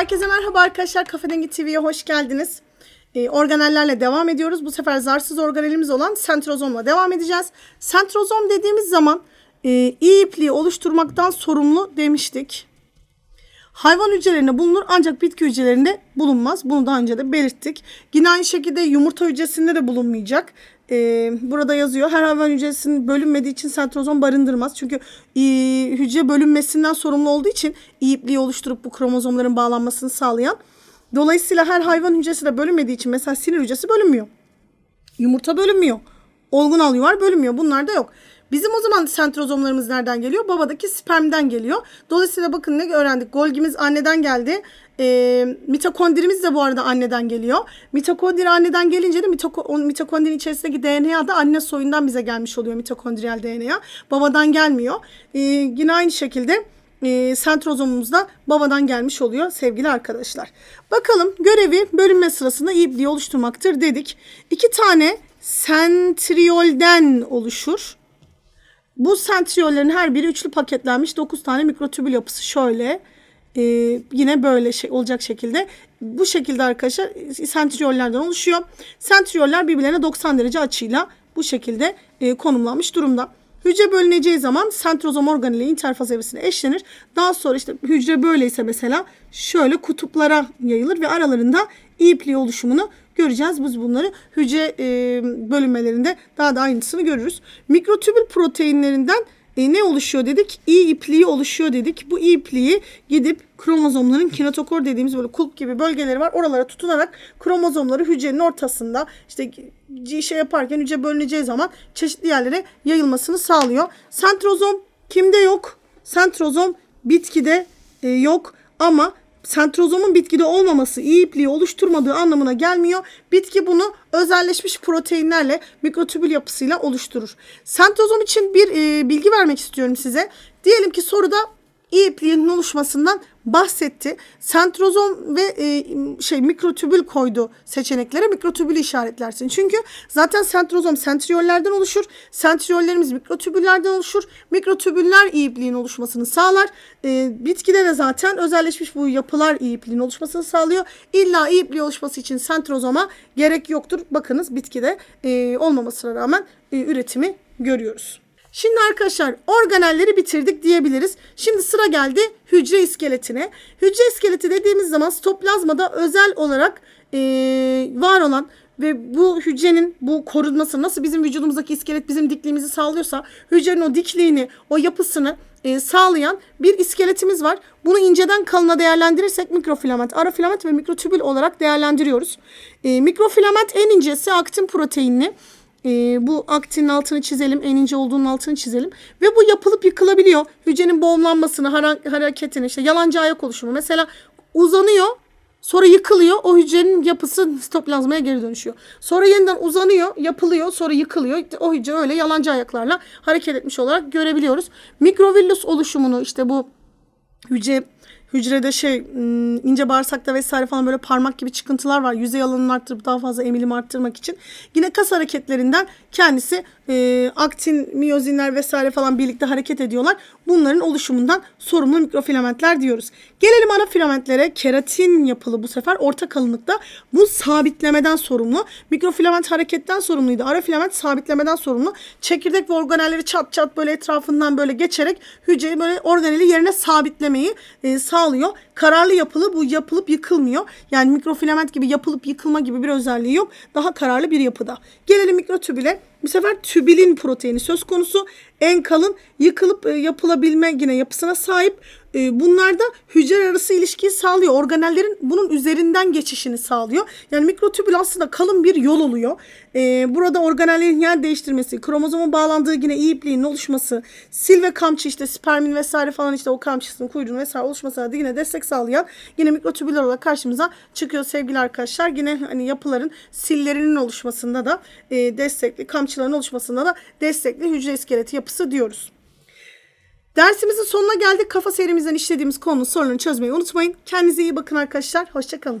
Herkese merhaba arkadaşlar. Kafa Dengi TV'ye hoş geldiniz. Ee, organellerle devam ediyoruz. Bu sefer zarsız organelimiz olan sentrozomla devam edeceğiz. Sentrozom dediğimiz zaman e, iyi ipliği oluşturmaktan sorumlu demiştik. Hayvan hücrelerinde bulunur ancak bitki hücrelerinde bulunmaz. Bunu daha önce de belirttik. Yine aynı şekilde yumurta hücresinde de bulunmayacak. Ee, burada yazıyor. Her hayvan hücresinin bölünmediği için sentrozom barındırmaz. Çünkü e, hücre bölünmesinden sorumlu olduğu için iyi ipliği oluşturup bu kromozomların bağlanmasını sağlayan. Dolayısıyla her hayvan hücresi de bölünmediği için mesela sinir hücresi bölünmüyor. Yumurta bölünmüyor. Olgun alüvar bölünmüyor. Bunlar da yok. Bizim o zaman sentrozomlarımız nereden geliyor? Babadaki spermden geliyor. Dolayısıyla bakın ne öğrendik? Golgimiz anneden geldi. E, mitokondrimiz de bu arada anneden geliyor. Mitokondri anneden gelince de mitoko, mitokondrinin içerisindeki DNA da anne soyundan bize gelmiş oluyor mitokondriyal DNA. Babadan gelmiyor. E, yine aynı şekilde e, sentrozomumuz da babadan gelmiş oluyor sevgili arkadaşlar. Bakalım görevi bölünme sırasında ipliği oluşturmaktır dedik. İki tane sentriyolden oluşur. Bu sentriyollerin her biri üçlü paketlenmiş 9 tane mikrotübül yapısı şöyle. e, yine böyle şey olacak şekilde. Bu şekilde arkadaşlar sentriyollerden oluşuyor. Sentriyoller birbirlerine 90 derece açıyla bu şekilde e, konumlanmış durumda. Hücre bölüneceği zaman sentrozom organeli interfaz evresine eşlenir. Daha sonra işte hücre böyleyse mesela şöyle kutuplara yayılır ve aralarında ipliği oluşumunu göreceğiz. Biz bunları hücre e, bölünmelerinde daha da aynısını görürüz. Mikrotübül proteinlerinden e, ne oluşuyor dedik? İyi ipliği oluşuyor dedik. Bu iyi ipliği gidip kromozomların kinetokor dediğimiz böyle kulp gibi bölgeleri var. Oralara tutunarak kromozomları hücrenin ortasında işte şey yaparken hücre bölüneceği zaman çeşitli yerlere yayılmasını sağlıyor. Sentrozom kimde yok? Sentrozom bitkide e, yok ama sentrozomun bitkide olmaması iyi ipliği oluşturmadığı anlamına gelmiyor. Bitki bunu özelleşmiş proteinlerle mikrotübül yapısıyla oluşturur. Sentrozom için bir e, bilgi vermek istiyorum size. Diyelim ki soruda iyi oluşmasından bahsetti. Sentrozom ve e, şey mikrotübül koydu seçeneklere. Mikrotübülü işaretlersin. Çünkü zaten sentrozom sentriyollerden oluşur. Sentriyollerimiz mikrotübüllerden oluşur. Mikrotübüller iyi ipliğin oluşmasını sağlar. E, bitkide de zaten özelleşmiş bu yapılar iyi ipliğin oluşmasını sağlıyor. İlla iyi ipliği oluşması için sentrozoma gerek yoktur. Bakınız bitkide e, olmamasına rağmen e, üretimi görüyoruz. Şimdi arkadaşlar organelleri bitirdik diyebiliriz. Şimdi sıra geldi hücre iskeletine. Hücre iskeleti dediğimiz zaman stoplazmada özel olarak eee, var olan ve bu hücrenin bu korunması nasıl bizim vücudumuzdaki iskelet bizim dikliğimizi sağlıyorsa hücrenin o dikliğini, o yapısını e, sağlayan bir iskeletimiz var. Bunu inceden kalına değerlendirirsek mikrofilament, arafilament ve mikrotübül olarak değerlendiriyoruz. E, mikrofilament en incesi aktin proteinli. Ee, bu aktinin altını çizelim. En ince olduğunun altını çizelim. Ve bu yapılıp yıkılabiliyor. Hücrenin boğumlanmasını, hareketini, işte yalancı ayak oluşumu. Mesela uzanıyor, sonra yıkılıyor. O hücrenin yapısı sitoplazmaya geri dönüşüyor. Sonra yeniden uzanıyor, yapılıyor, sonra yıkılıyor. O hücre öyle yalancı ayaklarla hareket etmiş olarak görebiliyoruz. Mikrovillus oluşumunu işte bu hücre hücrede şey ım, ince bağırsakta vesaire falan böyle parmak gibi çıkıntılar var. Yüzey alanını arttırıp daha fazla emilim arttırmak için. Yine kas hareketlerinden kendisi e, aktin, miyozinler vesaire falan birlikte hareket ediyorlar. Bunların oluşumundan sorumlu mikrofilamentler diyoruz. Gelelim ana filamentlere. Keratin yapılı bu sefer orta kalınlıkta. Bu sabitlemeden sorumlu. Mikrofilament hareketten sorumluydu. Ara filament sabitlemeden sorumlu. Çekirdek ve organelleri çat çat böyle etrafından böyle geçerek hücreyi böyle organeli yerine sabitlemeyi e, sağlıyor. Kararlı yapılı bu yapılıp yıkılmıyor. Yani mikrofilament gibi yapılıp yıkılma gibi bir özelliği yok. Daha kararlı bir yapıda. Gelelim mikrotübüle. Bu sefer tübilin proteini söz konusu. En kalın yıkılıp e, yapılabilme yine yapısına sahip. E, bunlar da hücre arası ilişkiyi sağlıyor. Organellerin bunun üzerinden geçişini sağlıyor. Yani mikrotübül aslında kalın bir yol oluyor. E, burada organellerin yer değiştirmesi, kromozomun bağlandığı yine ipliğin oluşması, sil ve kamçı işte spermin vesaire falan işte o kamçısının kuyruğunun vesaire oluşmasına da yine destek sağlayan yine mikrotübüller olarak karşımıza çıkıyor sevgili arkadaşlar. Yine hani yapıların sillerinin oluşmasında da e, destekli, kamçıların oluşmasında da destekli hücre iskeleti yapısı diyoruz. Dersimizin sonuna geldik. Kafa serimizden işlediğimiz konunun sorularını çözmeyi unutmayın. Kendinize iyi bakın arkadaşlar. Hoşçakalın.